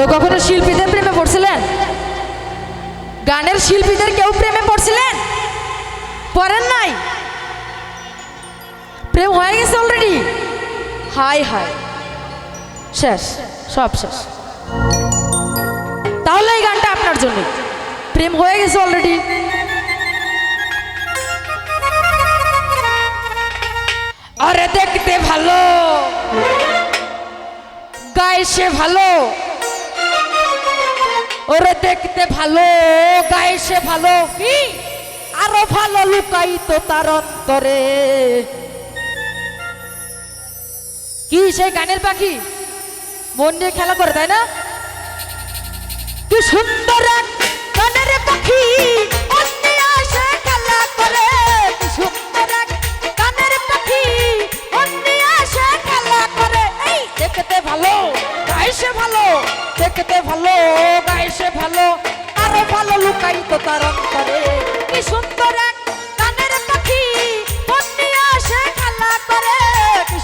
কেউ কখনো শিল্পীদের প্রেমে পড়ছিলেন? গানের শিল্পীদের কেউ প্রেমে পড়ছিলেন? পড়েন নাই? প্রেম হয়ে গেছে অলরেডি হাই হাই। শেষ, সব শেষ। তাহলে এই গানটা আপনার জন্য প্রেম হয়ে গেছে অলরেডি আরে দেখতে ভালো। গায়ে সে ভালো। ওরে দেখতে ভালো, গায়ে সে ভালো কি? আরও ভালো লুকাই তো তার অন্তরে। কি সেই গানের পাখি? মন নিয়ে খেলা করে, তাই না? তুই সুন্দর গানের পাখি। আরও ভালো লুকাই তো তার অন্তরে। কি সুন্দর এক গানের পাখি মন নিয়ে খেলা করে কি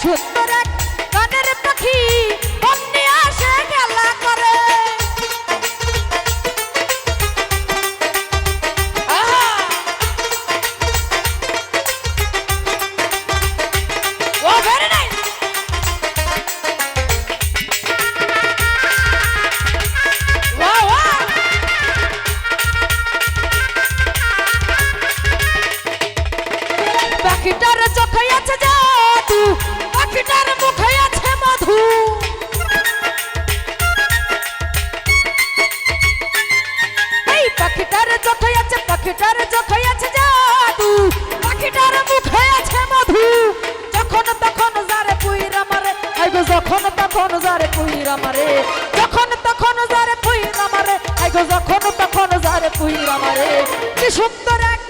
পাখিটার চোখে আছে জাদু, পাখিটার মুখে আছে মধু। যখন তখন যারে পুইরা মারে আইগো যখন তখন যারে পুইরা মারে। যখন তখন যারে পুইরা মারে আইগো যখন তখন যারে পুইরা মারে। কি সুন্দর এক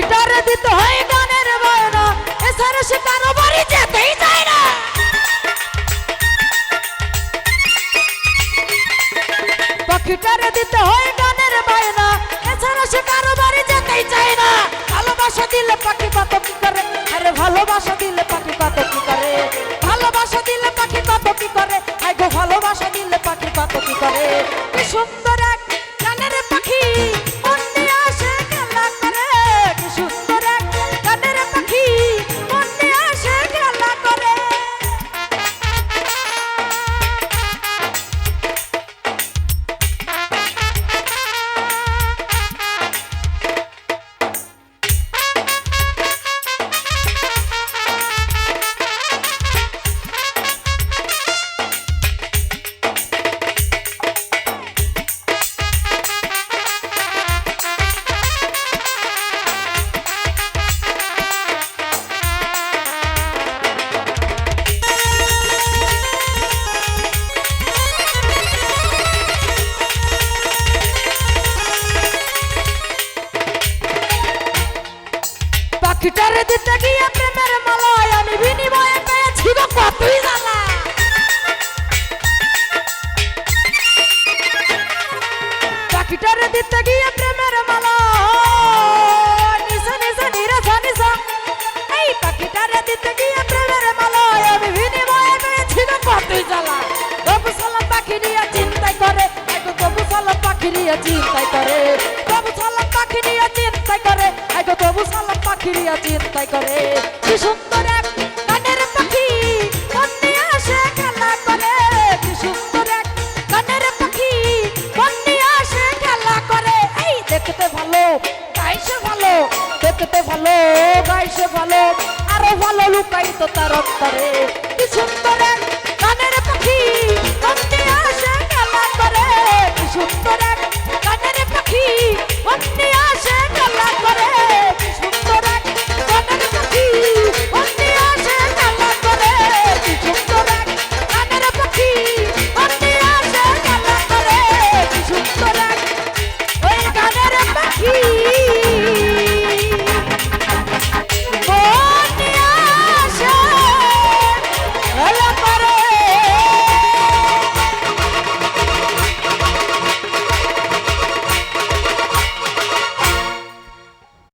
পাখিটারে দিতে হয় গানের বায়না এছাড়া সে কারও বাড়ি যেতেই চায় না। পাখিটারে দিতে হয় গানের বায়না। এছাড়া সে কারও বাড়ি যেতেই চায় না। ভালোবাসা দিলে পাখি পাত কি করে? আরে ভালোবাসা দিলে পাখি পাত কি করে? পাখিটারে দিতে গিয়ে প্রেমের মালায় আমি বিনিময়ে পেয়েছি গো কতই জ্বালা। পাখিটারে দিতে গিয়ে প্রেমের মালা নিশা নিশা, নিরাশা, নিশা। এই পাখিটারে দিতে গিয়ে প্রেমের মালায় আমি বিনিময়ে পেয়েছি গো কতই জ্বালা। তবু সালাম পাখি নিয়ে চিন্তাই করে তবু সালাম পাখি নিয়ে চিন্তাই করে। নিয়ে চিন্তাই করে। কি সুন্দর এক কানের পাখি নিয়ে আসে খেলা করে। কি সুন্দর এক কানের পাখি মন আসে খেলা করে। এই দেখতে ভালো, গাইছে ভালো, দেখতে ভালো, গাইছে ভালো, আরও ভালো লুকাই তো তার অন্তরে। সুন্দর